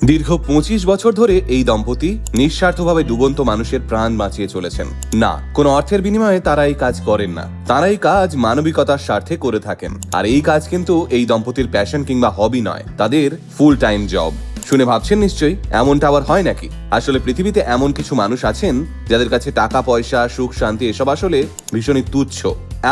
দীর্ঘ পঁচিশ বছর ধরে এই দম্পতি নিঃস্বার্থভাবে ডুবন্ত মানুষের প্রাণ বাঁচিয়ে চলেছেন। না, কোনো অর্থের বিনিময়ে তারা এই কাজ করেন না। তারা এই কাজ মানবিকতার স্বার্থে করে থাকেন। আর এই কাজ কিন্তু এই দম্পতির প্যাশন কিংবা হবি নয়, তাদের ফুল টাইম জব শুনে ভাবছেন নিশ্চয়ই, এমনটা আবার হয় নাকি? আসলে পৃথিবীতে এমন কিছু মানুষ আছেন, যাদের কাছে টাকা, পয়সা, সুখ, শান্তি এসব আসলে ভীষণই তুচ্ছ।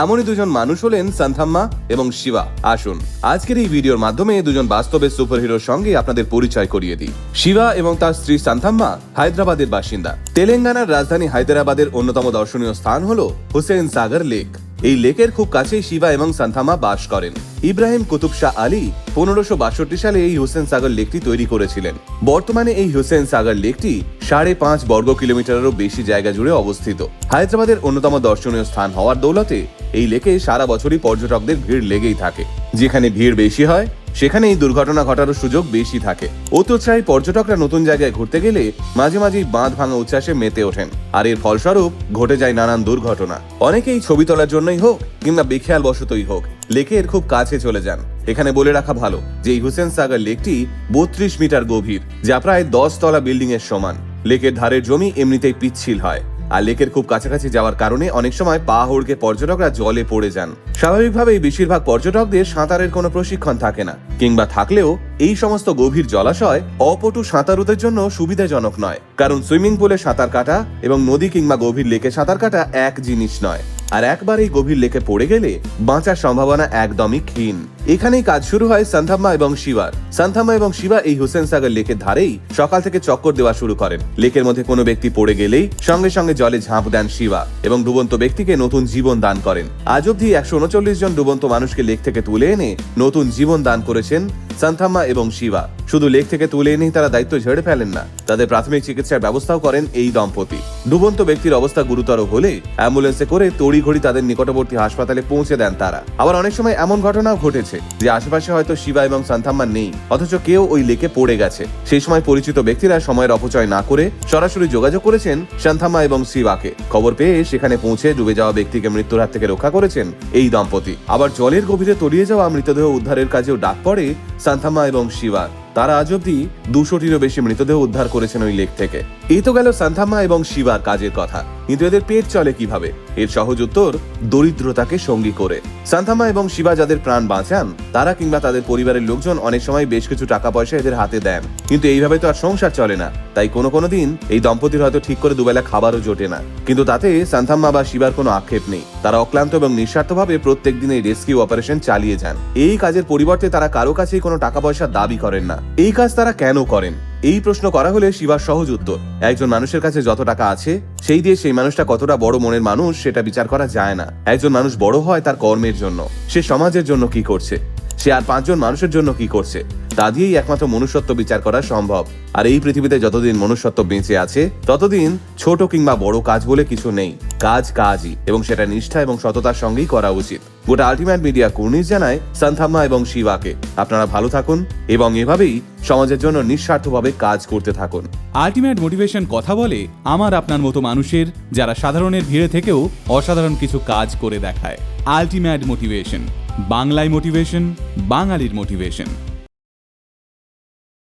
এমনই দুজন মানুষ হলেন সান্থাম্মা এবং শিবা। আসুন, আজকের এই ভিডিওর মাধ্যমে দুজন বাস্তবের সুপারহিরোর সঙ্গে আপনাদের পরিচয় করিয়ে দিই। শিবা এবং তার স্ত্রী সান্থাম্মা হায়দ্রাবাদের বাসিন্দা। তেলেঙ্গানার রাজধানী হায়দ্রাবাদের অন্যতম দর্শনীয় স্থান হল হুসেন সাগর লেক। এই লেকের খুব কাছেই শিবা এবং সান্থামা বাস করেন। ইব্রাহিম কুতুব শাহ আলী পনেরোশো বাষট্টি সালে এই হুসেন সাগর লেকটি তৈরি করেছিলেন। বর্তমানে এই হুসেন সাগর লেকটি সাড়ে পাঁচ বর্গ কিলোমিটারেরও বেশি জায়গা জুড়ে অবস্থিত। হায়দ্রাবাদের অন্যতম দর্শনীয় স্থান হওয়ার দৌলতে এই লেকে সারা বছরই পর্যটকদের ভিড় লেগেই থাকে। যেখানে ভিড় বেশি হয় সেখানে এই দুর্ঘটনা ঘটারও সুযোগ বেশি থাকে। অত্যুৎসাহী পর্যটকরা নতুন জায়গায় ঘুরতে গেলে মাঝে মাঝেই বাঁধ ভাঙা উচ্ছ্বাসে মেতে ওঠেন। আর এর ফলস্বরূপ ঘটে যায় নানান দুর্ঘটনা। অনেকেই ছবি তোলার জন্যই হোক কিংবা বেখেয়াল বশতই হোক লেকের খুব কাছে চলে যান। এখানে বলে রাখা ভালো যে, এই হুসেন সাগর লেকটি বত্রিশ মিটার গভীর, যা প্রায় দশ তলা বিল্ডিং এর সমান। লেকের ধারের জমি এমনিতেই পিচ্ছিল হয়। আর লেকের খুব কাছাকাছি যাওয়ার কারণে অনেক সময় পা হড়কে পর্যটকরা জলে পড়ে যান। স্বাভাবিকভাবেই বেশিরভাগ পর্যটকদের সাঁতারের কোনো প্রশিক্ষণ থাকে না, কিংবা থাকলেও এই সমস্ত গভীর জলাশয় অপটু সাঁতারুদের জন্য সুবিধাজনক নয়। কারণ সুইমিং পুলে সাঁতার কাটা এবং নদী কিংবা গভীর লেকে সাঁতার কাটা এক জিনিস নয়। আর একবার এই গভীর লেকে পড়ে গেলে বাঁচার সম্ভাবনা একদমই ক্ষীণ। এখানেই কাজ শুরু হয় সান্থাম্মা এবং শিবার। সান্থাম্মা এবং শিবা এই হুসেন সাগর লেকের ধারেই সকাল থেকে চক্কর দেওয়া শুরু করেন। লেকের মধ্যে কোনো ব্যক্তি পড়ে গেলেই সঙ্গে সঙ্গে জলে ঝাঁপ দেন শিবা এবং ডুবন্ত ব্যক্তিকে নতুন জীবন দান করেন। আজ অব্দি একশো উনচল্লিশ জন ডুবন্ত মানুষকে লেক থেকে তুলে এনে নতুন জীবন দান করেছেন সান্থাম্মা এবং শিবা। শুধু লেক থেকে তুলে এনেই তারা দায়িত্ব ঝেড়ে ফেলেন না, তাদের প্রাথমিক চিকিৎসার ব্যবস্থাও করেন এই দম্পতি। ডুবন্ত ব্যক্তির অবস্থা গুরুতর হলে অ্যাম্বুলেন্সে করে তড়িঘড়ি তাদের নিকটবর্তী হাসপাতালে পৌঁছে দেন তারা। আবার অনেক সময় এমন ঘটনাও ঘটেছে। যে আশেপাশে হয়তো শিবা এবং সান্থাম্মা নেই, অথচ কেউ ওই লেকে পড়ে গেছে। সেই সময় পরিচিত ব্যক্তিরা সময়ের অপচয় না করে সরাসরি যোগাযোগ করেছেন সান্থাম্মা এবং শিবাকে। খবর পেয়ে সেখানে পৌঁছে ডুবে যাওয়া ব্যক্তিকে মৃত্যুর হাত থেকে রক্ষা করেছেন এই দম্পতি। আবার জলের গভীরে তলিয়ে যাওয়া মৃতদেহ উদ্ধারের কাজেও ডাক পড়ে সান্থাম্মা এবং শিবার তারা আজ অব্দি দুশোটিরও বেশি মৃতদেহ উদ্ধার করেছেন ওই লেক থেকে। এই তো গেল সান্থাম্মা এবং শিবার কাজের কথা। কিন্তু এদের পেট চলে কীভাবে? এর সহজ উত্তর, দরিদ্রতাকে সঙ্গী করে। সান্থাম্মা এবং শিবা যাদের প্রাণ বাঁচান, তারা কিংবা তাদের পরিবারের লোকজন অনেক সময় বেশ কিছু টাকা পয়সা এদের হাতে দেন। কিন্তু এইভাবে তো আর সংসার চলে না। তাই কোনো কোনো দিন এই দম্পতির হয়তো ঠিক করে দুবেলা খাবারও জোটে না। কিন্তু তাতে সান্থাম্মা বা শিবার কোনো আক্ষেপ নেই। তারা অক্লান্ত এবং নিঃস্বার্থভাবে প্রত্যেক দিন এই রেস্কিউ অপারেশন চালিয়ে যান। এই কাজের পরিবর্তে তারা কারও কাছেই কোনো টাকা পয়সা দাবি করেন না। এই কাজ তারা কেন করেন? এই প্রশ্ন করা হলে শিবার সহজ উত্তর। একজন মানুষের কাছে যত টাকা আছে, সেই দিয়ে সেই মানুষটা কতটা বড় মনের মানুষ, সেটা বিচার করা যায় না। একজন মানুষ বড় হয় তার কর্মের জন্য। সে সমাজের জন্য কি করছে? সে আর পাঁচজন মানুষের জন্য কি করছে? তা দিয়েই একমাত্র মনুষ্যত্ব বিচার করা সম্ভব। আর এই পৃথিবীতে যতদিন মনুষ্যত্ব বেঁচে আছে, ততদিন ছোট কিংবা বড় কাজ বলে কিছু নেই। কাজ কাজই, এবং সেটা নিষ্ঠা এবং সততার সঙ্গেই করা উচিত। গোটা আলটিমেট মিডিয়া কুর্নিশ জানায় সান্থাম্মা এবং শিবাকে। আপনারা ভালো থাকুন, এবং এভাবেই সমাজের জন্য নিঃস্বার্থভাবে কাজ করতে থাকুন। আলটিমেট মোটিভেশন কথা বলে আমার আপনার মতো মানুষের, যারা সাধারণের ভিড়ে থেকেও অসাধারণ কিছু কাজ করে দেখায়। আলটিমেট মোটিভেশন, বাংলায় মোটিভেশন, বাঙালির মোটিভেশন।